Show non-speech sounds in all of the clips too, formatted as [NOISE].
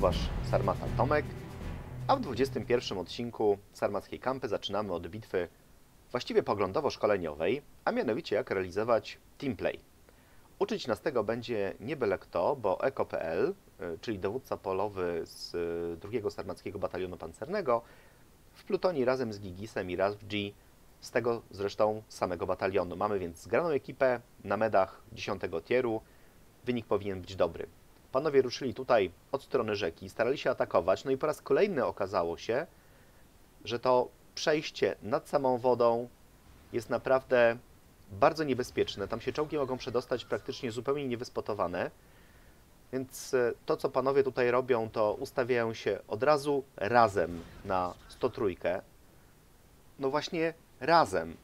Wasz Sarmata Tomek, a w 21 odcinku Sarmackiej Kampy zaczynamy od bitwy właściwie poglądowo-szkoleniowej, a mianowicie jak realizować teamplay. Uczyć nas tego będzie nie byle kto, bo Eko.pl, y, czyli dowódca polowy z y, drugiego Sarmackiego Batalionu Pancernego, w plutonie razem z Gigisem i G z tego zresztą samego batalionu. Mamy więc zgraną ekipę na medach 10 tieru, wynik powinien być dobry. Panowie ruszyli tutaj od strony rzeki, starali się atakować, no i po raz kolejny okazało się, że to przejście nad samą wodą jest naprawdę bardzo niebezpieczne. Tam się czołgi mogą przedostać praktycznie zupełnie niewyspotowane. Więc e, to, co panowie tutaj robią, to ustawiają się od razu razem na 103. No właśnie razem.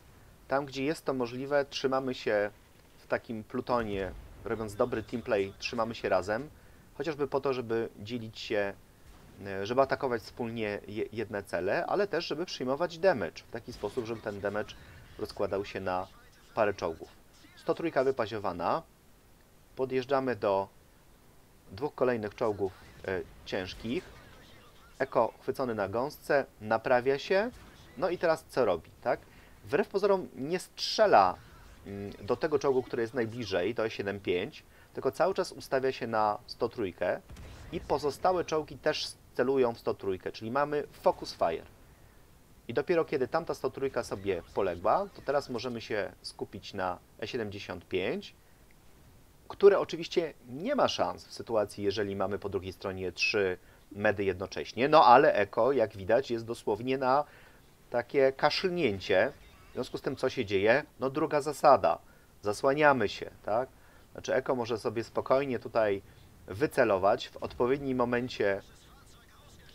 Tam, gdzie jest to możliwe, trzymamy się w takim plutonie, robiąc dobry teamplay, trzymamy się razem, chociażby po to, żeby dzielić się, e, żeby atakować wspólnie jedne cele, ale też, żeby przyjmować damage w taki sposób, żeby ten damage rozkładał się na parę czołgów. 103 wypaziowana. Podjeżdżamy do dwóch kolejnych czołgów e, ciężkich. Eko chwycony na gąsce, naprawia się. No i teraz co robi, tak? Wbrew pozorom nie strzela do tego czołgu, który jest najbliżej, to jest 7.5, tylko cały czas ustawia się na 103 i pozostałe czołgi też celują w 103, czyli mamy focus fire. I dopiero kiedy tamta 103 sobie poległa, to teraz możemy się skupić na E75, które oczywiście nie ma szans w sytuacji, jeżeli mamy po drugiej stronie trzy medy jednocześnie, no ale Eko, jak widać, jest dosłownie na takie kaszlnięcie. Związku z tym, co się dzieje? No druga zasada. Zasłaniamy się, tak? Znaczy Eko może sobie spokojnie tutaj wycelować, w odpowiednim momencie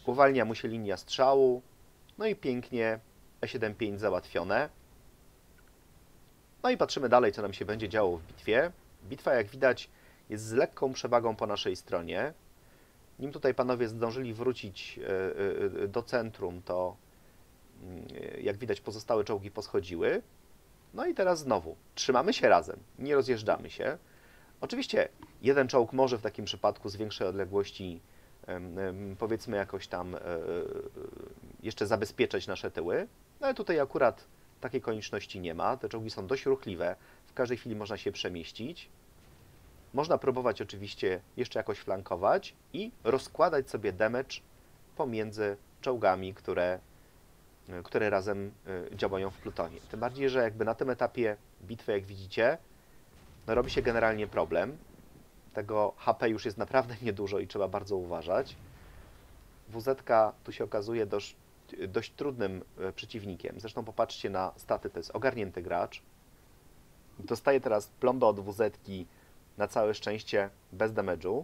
uwalnia mu się linia strzału, no i pięknie E75 załatwione. No i patrzymy dalej, co nam się będzie działo w bitwie. Bitwa, jak widać, jest z lekką przewagą po naszej stronie. Nim tutaj panowie zdążyli wrócić e, e, do centrum, to jak widać pozostałe czołgi poschodziły. No i teraz znowu, trzymamy się razem, nie rozjeżdżamy się. Oczywiście jeden czołg może w takim przypadku z większej odległości powiedzmy jakoś tam e, jeszcze zabezpieczać nasze tyły, no ale tutaj akurat takiej konieczności nie ma. Te czołgi są dość ruchliwe, w każdej chwili można się przemieścić. Można próbować oczywiście jeszcze jakoś flankować i rozkładać sobie damage pomiędzy czołgami, które, które razem e, działają w plutonie. Tym bardziej, że jakby na tym etapie bitwy, jak widzicie, no robi się generalnie problem. Tego HP już jest naprawdę [LAUGHS] niedużo i trzeba bardzo uważać. WZ tu się okazuje dość, dość trudnym e, przeciwnikiem. Zresztą popatrzcie na staty, to jest ogarnięty gracz. Dostaje teraz plombę od WZ na całe szczęście bez damage'u.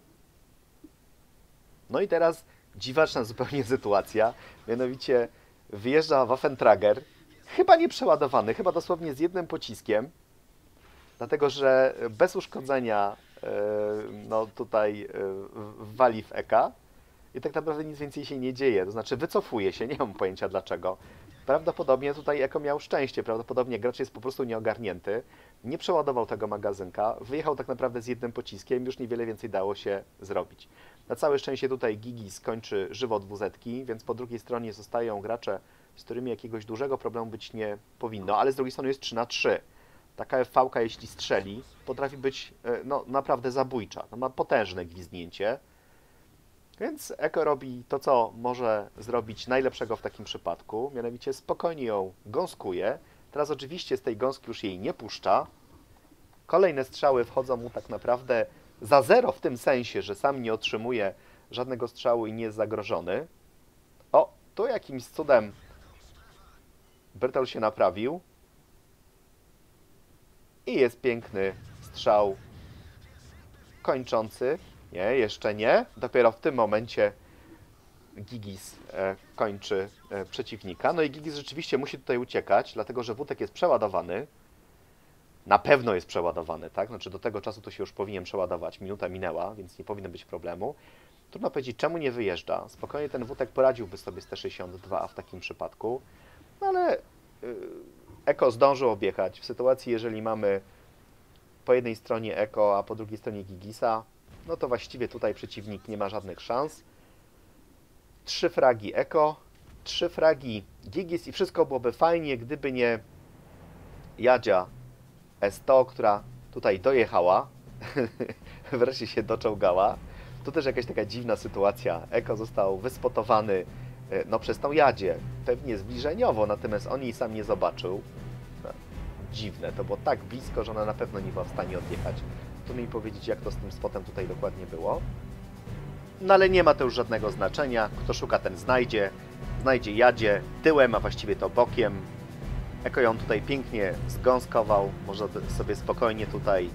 No i teraz dziwaczna [LAUGHS] zupełnie sytuacja, mianowicie wyjeżdża Waffentrager, chyba nie przeładowany, chyba dosłownie z jednym pociskiem, dlatego że bez uszkodzenia e, no tutaj e, wali w EKA i tak naprawdę nic więcej się nie dzieje, to znaczy wycofuje się, [LAUGHS] nie mam pojęcia dlaczego. Prawdopodobnie tutaj Eko miał szczęście, prawdopodobnie gracz jest po prostu nieogarnięty, nie przeładował tego magazynka, wyjechał tak naprawdę z jednym pociskiem, już niewiele więcej dało się zrobić. Na całe szczęście tutaj Gigi skończy żywot dwuzetki, więc po drugiej stronie zostają gracze, z którymi jakiegoś dużego problemu być nie powinno, ale z drugiej strony jest 3 na 3 taka fv jeśli strzeli, potrafi być e, no, naprawdę zabójcza. No, ma potężne gwizdnięcie. Więc Eko robi to, co może zrobić najlepszego w takim przypadku, mianowicie spokojnie ją gąskuje. Teraz oczywiście z tej gąski już jej nie puszcza. Kolejne strzały wchodzą mu tak naprawdę za zero w tym sensie, że sam nie otrzymuje żadnego strzału i nie jest zagrożony. O, tu jakimś cudem Bertel się naprawił. I jest piękny strzał kończący. Nie, jeszcze nie. Dopiero w tym momencie Gigis e, kończy e, przeciwnika. No i Gigis rzeczywiście musi tutaj uciekać, dlatego że wódek jest przeładowany. Na pewno jest przeładowany, tak? Znaczy do tego czasu to się już powinien przeładować. Minuta minęła, więc nie powinno być problemu. Trudno powiedzieć, czemu nie wyjeżdża. Spokojnie ten wódek poradziłby sobie z T62 w takim przypadku. No ale yy, Eko zdążył objechać. W sytuacji, jeżeli mamy po jednej stronie Eko, a po drugiej stronie Gigisa, no to właściwie tutaj przeciwnik nie ma żadnych szans. trzy fragi Eko, trzy fragi Gigis i wszystko byłoby fajnie, gdyby nie Jadzia S100, która tutaj dojechała, [LAUGHS] wreszcie się doczołgała. Tu też jakaś taka dziwna sytuacja. Eko został wyspotowany e, no, przez tą Jadzie, pewnie zbliżeniowo, natomiast on jej sam nie zobaczył. No, dziwne, to było tak blisko, że ona na pewno nie była w stanie odjechać. Trudno mi powiedzieć, jak to z tym spotem tutaj dokładnie było. No ale nie ma to już żadnego znaczenia. Kto szuka, ten znajdzie. Znajdzie jadzie tyłem, a właściwie to bokiem. Eko ją tutaj pięknie zgąskował. Można sobie spokojnie tutaj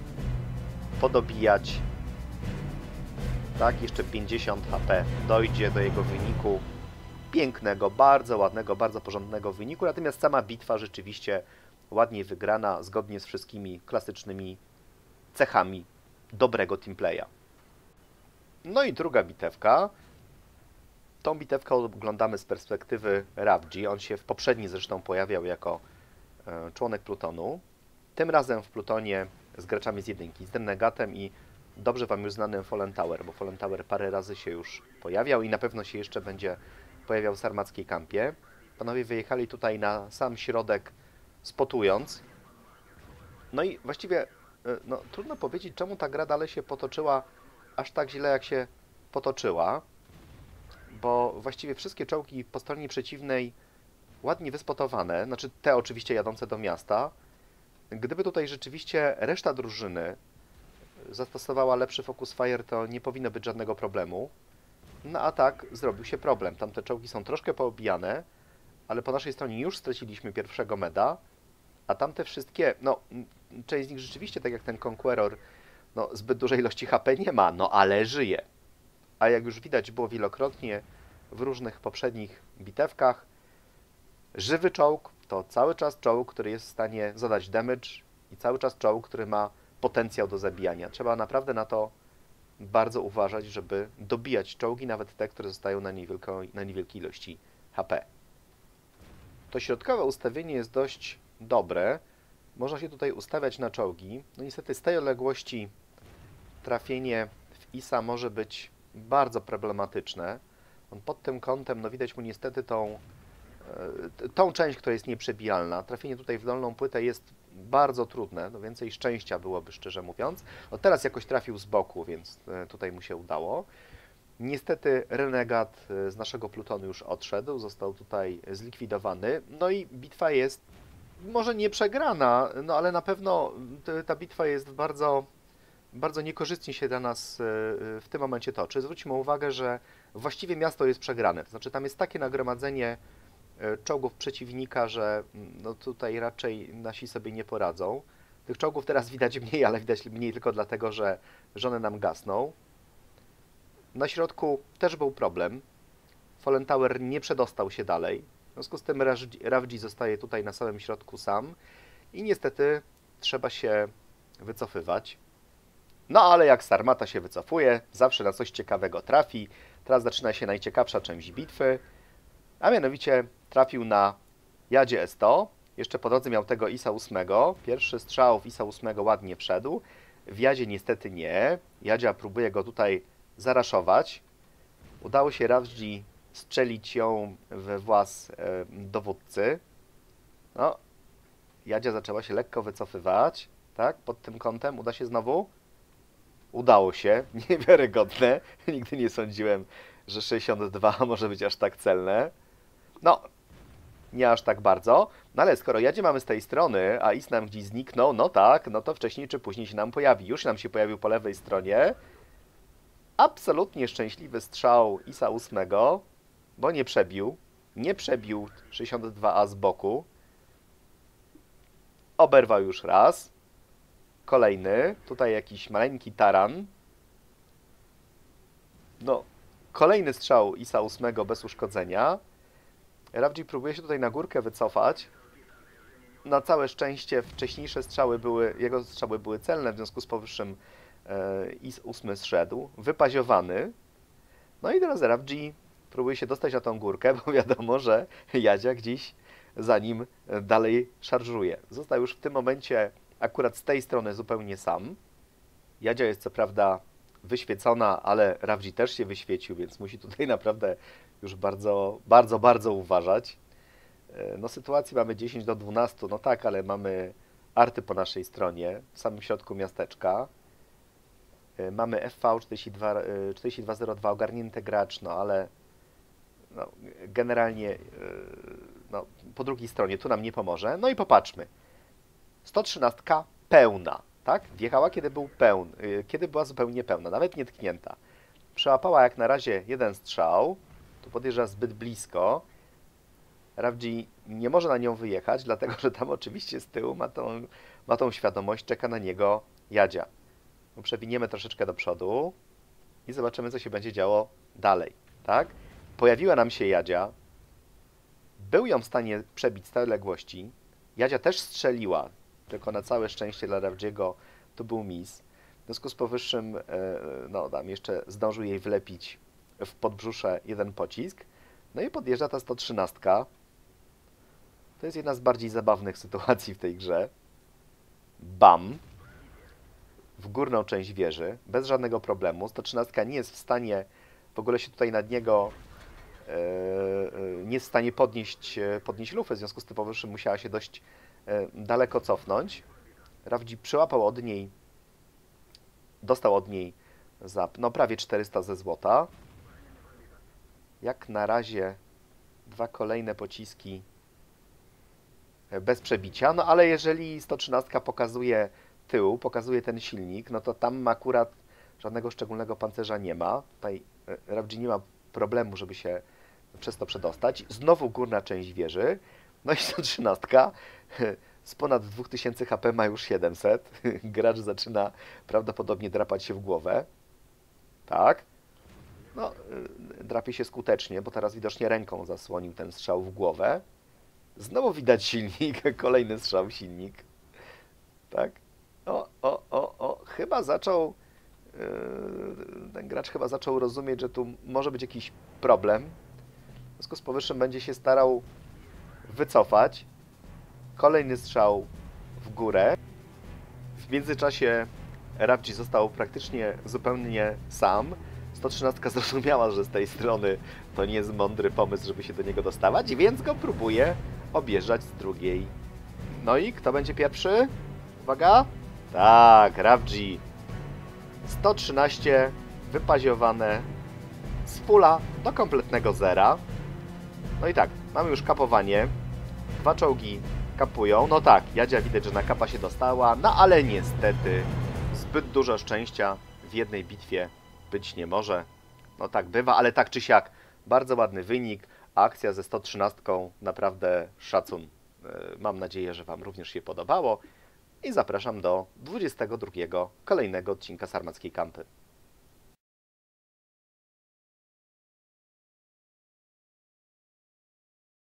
podobijać. Tak, jeszcze 50 HP dojdzie do jego wyniku. Pięknego, bardzo ładnego, bardzo porządnego wyniku. Natomiast sama bitwa rzeczywiście ładnie wygrana, zgodnie z wszystkimi klasycznymi cechami dobrego teamplaya. No i druga bitewka. Tą bitewkę oglądamy z perspektywy Ravji. On się w poprzedniej zresztą pojawiał jako członek Plutonu. Tym razem w Plutonie z graczami z jedynki, z Renegatem i dobrze Wam już znanym Fallen Tower, bo Fallen Tower parę razy się już pojawiał i na pewno się jeszcze będzie pojawiał w Sarmackiej Kampie. Panowie wyjechali tutaj na sam środek, spotując. No i właściwie e, no, trudno powiedzieć, czemu ta gra dalej się potoczyła aż tak źle, jak się potoczyła, bo właściwie wszystkie czołgi po stronie przeciwnej ładnie wyspotowane, znaczy te oczywiście jadące do miasta. Gdyby tutaj rzeczywiście reszta drużyny zastosowała lepszy focus fire, to nie powinno być żadnego problemu. No a tak zrobił się problem. Tamte czołgi są troszkę poobijane, ale po naszej stronie już straciliśmy pierwszego meda, a tamte wszystkie, no część z nich rzeczywiście, tak jak ten Conqueror, no, zbyt dużej ilości HP nie ma, no ale żyje. A jak już widać było wielokrotnie w różnych poprzednich bitewkach, żywy czołg to cały czas czołg, który jest w stanie zadać damage i cały czas czołg, który ma potencjał do zabijania. Trzeba naprawdę na to bardzo uważać, żeby dobijać czołgi, nawet te, które zostają na, na niewielkiej ilości HP. To środkowe ustawienie jest dość dobre. Można się tutaj ustawiać na czołgi. No niestety z tej odległości trafienie w ISA może być bardzo problematyczne. On pod tym kątem, no widać mu niestety tą, tą część, która jest nieprzebijalna. Trafienie tutaj w dolną płytę jest bardzo trudne, no więcej szczęścia byłoby, szczerze mówiąc. No teraz jakoś trafił z boku, więc e, tutaj mu się udało. Niestety renegat e, z naszego plutonu już odszedł, został tutaj zlikwidowany. No i bitwa jest może nie przegrana, no ale na pewno ta bitwa jest bardzo bardzo niekorzystnie się dla nas e, w tym momencie toczy. Zwróćmy uwagę, że właściwie miasto jest przegrane. To znaczy tam jest takie nagromadzenie czołgów przeciwnika, że mm, no tutaj raczej nasi sobie nie poradzą. Tych czołgów teraz widać mniej, ale widać mniej tylko dlatego, że żony nam gasną. Na środku też był problem. Fallen Tower nie przedostał się dalej. W związku z tym Ravji zostaje tutaj na samym środku sam i niestety trzeba się wycofywać. No ale jak Sarmata się wycofuje, zawsze na coś ciekawego trafi. Teraz zaczyna się najciekawsza część bitwy, a mianowicie trafił na Jadzie S100. Jeszcze po drodze miał tego ISA 8. Pierwszy strzał w ISA 8 ładnie wszedł. W Jadzie niestety nie. Jadzia próbuje go tutaj zaraszować. Udało się Ravji strzelić ją we włas e, dowódcy. No, Jadzia zaczęła się lekko wycofywać. Tak, pod tym kątem uda się znowu. Udało się, [LAUGHS] niewiarygodne. Nigdy nie sądziłem, że 62 [LAUGHS] może być aż tak celne. No, nie aż tak bardzo. No ale skoro jadzie mamy z tej strony, a Is nam gdzieś zniknął, no tak, no to wcześniej czy później się nam pojawi. Już nam się pojawił po lewej stronie. Absolutnie szczęśliwy strzał Isa 8, bo nie przebił. Nie przebił 62A z boku. Oberwał już raz. Kolejny, tutaj jakiś maleńki taran. No, kolejny strzał Isa 8 bez uszkodzenia. Ravji próbuje się tutaj na górkę wycofać. Na całe szczęście wcześniejsze strzały były, jego strzały były celne, w związku z powyższym e, Is 8 zszedł, wypaziowany. No i teraz Ravji próbuje się dostać na tą górkę, bo [LAUGHS] wiadomo, że Jadzia gdzieś za nim dalej szarżuje. Został już w tym momencie akurat z tej strony zupełnie sam. Jadzia jest co prawda wyświecona, ale Rawdzi też się wyświecił, więc musi tutaj [LAUGHS] naprawdę już bardzo, bardzo, bardzo uważać. E, no sytuacji mamy 10 do 12, no tak, ale mamy arty po naszej stronie, w samym środku miasteczka. E, mamy FV 42, 4202 ogarnięty gracz, no ale no, generalnie e, no, po drugiej stronie tu nam nie pomoże. No i popatrzmy. 113 pełna, tak? Wjechała, kiedy, był pełn, kiedy była zupełnie pełna, nawet nie tknięta. Przełapała jak na razie jeden strzał, tu podjeżdża zbyt blisko. Ravji nie może na nią wyjechać, dlatego że tam oczywiście z tyłu ma tą, ma tą świadomość, czeka na niego Jadzia. Przewiniemy troszeczkę do przodu i zobaczymy, co się będzie działo dalej, tak? Pojawiła nam się Jadzia, był ją w stanie przebić z tej odległości. Jadzia też strzeliła, tylko na całe szczęście dla Rawdziego to był mis. W związku z powyższym, e, no tam jeszcze zdążył jej wlepić w podbrzusze jeden pocisk. No i podjeżdża ta 113. To jest jedna z bardziej zabawnych sytuacji w tej grze. Bam! W górną część wieży, bez żadnego problemu. 113 nie jest w stanie w ogóle się tutaj nad niego E, e, nie jest w stanie podnieść, e, podnieść lufy, w związku z tym powyższym musiała się dość daleko cofnąć. Rawdzi przyłapał od niej, dostał od niej za no, prawie 400 ze złota. Jak na razie dwa kolejne pociski bez przebicia, no ale jeżeli 113 pokazuje tył, pokazuje ten silnik, no to tam akurat żadnego szczególnego pancerza nie ma. Tutaj Rawdzi nie ma problemu, żeby się przez to przedostać. Znowu górna część wieży. No i 113 [LAUGHS] z ponad 2000 HP ma już 700. [LAUGHS] Gracz zaczyna prawdopodobnie drapać się w głowę. Tak. No, y, drapie się skutecznie, bo teraz widocznie ręką zasłonił ten strzał w głowę. Znowu widać silnik, [LAUGHS] kolejny strzał silnik. Tak. O, o, o, o, chyba zaczął yy, ten gracz chyba zaczął rozumieć, że tu może być jakiś problem w związku z powyższym będzie się starał wycofać. Kolejny strzał w górę. W międzyczasie Rabci został praktycznie zupełnie sam. 113 zrozumiała, że z tej strony to nie jest mądry pomysł, żeby się do niego dostawać, więc go próbuje objeżdżać z drugiej. No i kto będzie pierwszy? Uwaga! Tak, Rabji. 113 wypaziowane z pula do kompletnego zera. No i tak, mamy już kapowanie. Dwa czołgi kapują. No tak, Jadzia widać, że na kapa się dostała, no ale niestety zbyt dużo szczęścia w jednej bitwie być nie może. No tak bywa, ale tak czy siak, bardzo ładny wynik. Akcja ze 113 naprawdę szacun. E, mam nadzieję, że Wam również się podobało i zapraszam do 22 kolejnego odcinka Sarmackiej Kampy.